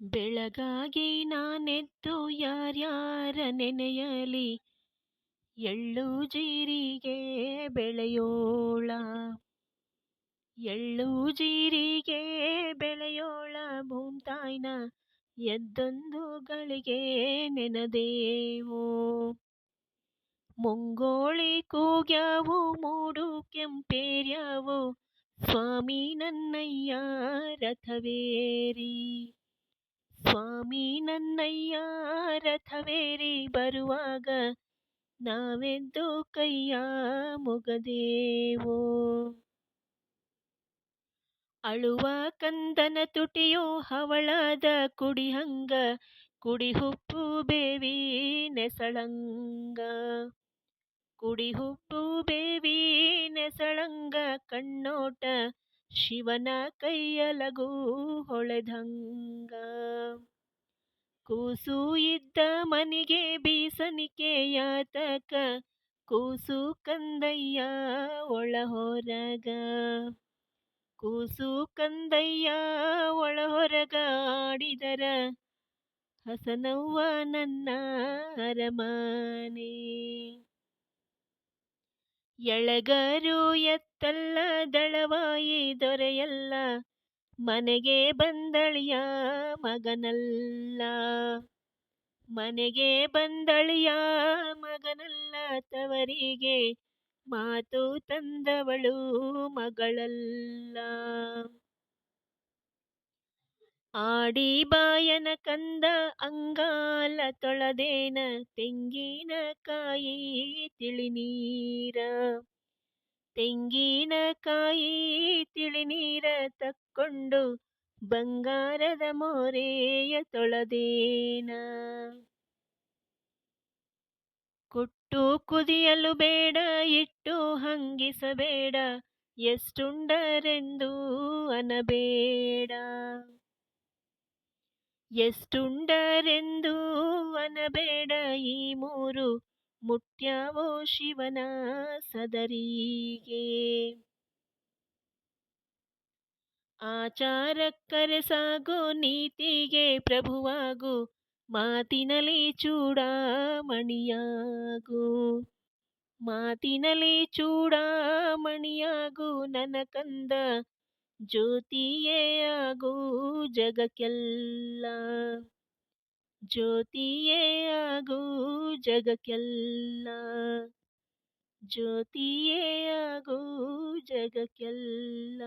ಬೆಳಗಾಗಿ ನಾನೆದ್ದು ಯಾರ್ಯಾರ ನೆನೆಯಲಿ? ಎಳ್ಳು ಜೀರಿಗೆ ಬೆಳೆಯೋಳ? ಎಳ್ಳು ಜೀರಿಗೆ ಬೆಳೆಯೋಳ ಭೂಮ್ತಾಯ್ನ? ಎದ್ದೊಂದು ಗಳಿಗೆ ನೆನದೇವು? ಮುಂಗೋಳಿ ಕೂಗ್ಯಾವು, ಮೂಡು ಕೆಂಪೇರ್ಯಾವು? ಸ್ವಾಮಿ ನನ್ನಯ್ಯ ರಥವೇರಿ? ಸ್ವಾಮಿ ನನ್ನಯ್ಯ ರಥವೇರಿ ಬರುವಾಗ ನಾವೆದ್ದು ಕೈಯ ಮುಗದೇವೋ. ಅಳುವ ಕಂದನ ತುಟಿಯು ಹವಳದ ಕುಡಿಹಂಗ, ಕುಡಿಹುಪ್ಪು ಬೇವಿ ನೆಸಳಂಗ. ಕುಡಿಹುಪ್ಪು ಬೇವಿ ನೆಸಳಂಗ, ಕಣ್ಣೋಟ ಶಿವನ ಕೈಯಲಗು ಹೊಳೆದಂಗ. ಕೂಸು ಇದ್ದ ಮನೆಗೆ ಬೀಸನಿಕೆ ಯಾತಕ ಕೂಸು ಕಂದಯ್ಯ ಒಳ ಹೊರಗ ಕೂಸು ಕಂದಯ್ಯ ಒಳ ಹೊರಗ ಆಡಿದರ ಹಸನವ್ವ ನನ್ನ ಅರಮನೆ. ಎಳಗರು ಎತ್ತಲ್ಲ ದಳವಾಯಿ ದೊರೆಯಲ್ಲ ಮನೆಗೆ ಬಂದಳಿಯ ಮಗನಲ್ಲ. ಮನೆಗೆ ಬಂದಳಿಯ ಮಗನಲ್ಲ, ತವರಿಗೆ ಮಾತು ತಂದವಳು ಮಗಳಲ್ಲ. ಆಡಿ ಬಾಯನ ಕಂದ ಅಂಗಾಲ ತೊಳೆದೇನ ತೆಂಗಿನಕಾಯಿ ತಿಳಿನೀರ. ತೆಂಗಿನಕಾಯಿ ತಿಳಿನೀರ ತಕ್ಕೊಂಡು ಬಂಗಾರದ ಮೋರೆಯ ತೊಳೆದೇನ? ಕೊಟ್ಟು ಕುದಿಯಲು ಬೇಡ, ಇಟ್ಟು ಹಂಗಿಸಬೇಡ, ಎಷ್ಟುಂಡರೆಂದು ಅನಬೇಡ. ಎಷ್ಟುಂಡರೆಂದು ಅನಬೇಡ ಈ ಮೂರು ಮುಟ್ಯಾವೋ ಶಿವನ ಸದರಿಗೆ. ಆಚಾರಕ್ಕರೆ ಸಾಗು ನೀತಿಗೆ ಪ್ರಭುವಾಗು, ಮಾತಿನಲಿ ಚೂಡಾಮಣಿಯಾಗು. ಮಾತಿನಲಿ ಚೂಡಾಮಣಿಯಾಗು ನನ್ನ ಕಂದ, ಜ್ಯೋತಿಯೇ ಆಗು ಜಗಕ್ಕೆಲ್ಲ. ಜ್ಯೋತಿಯೇ ಆಗು ಜಗಕ್ಕೆಲ್ಲ ಜ್ಯೋತಿಯೇ ಆಗು ಜಗಕ್ಕೆಲ್ಲ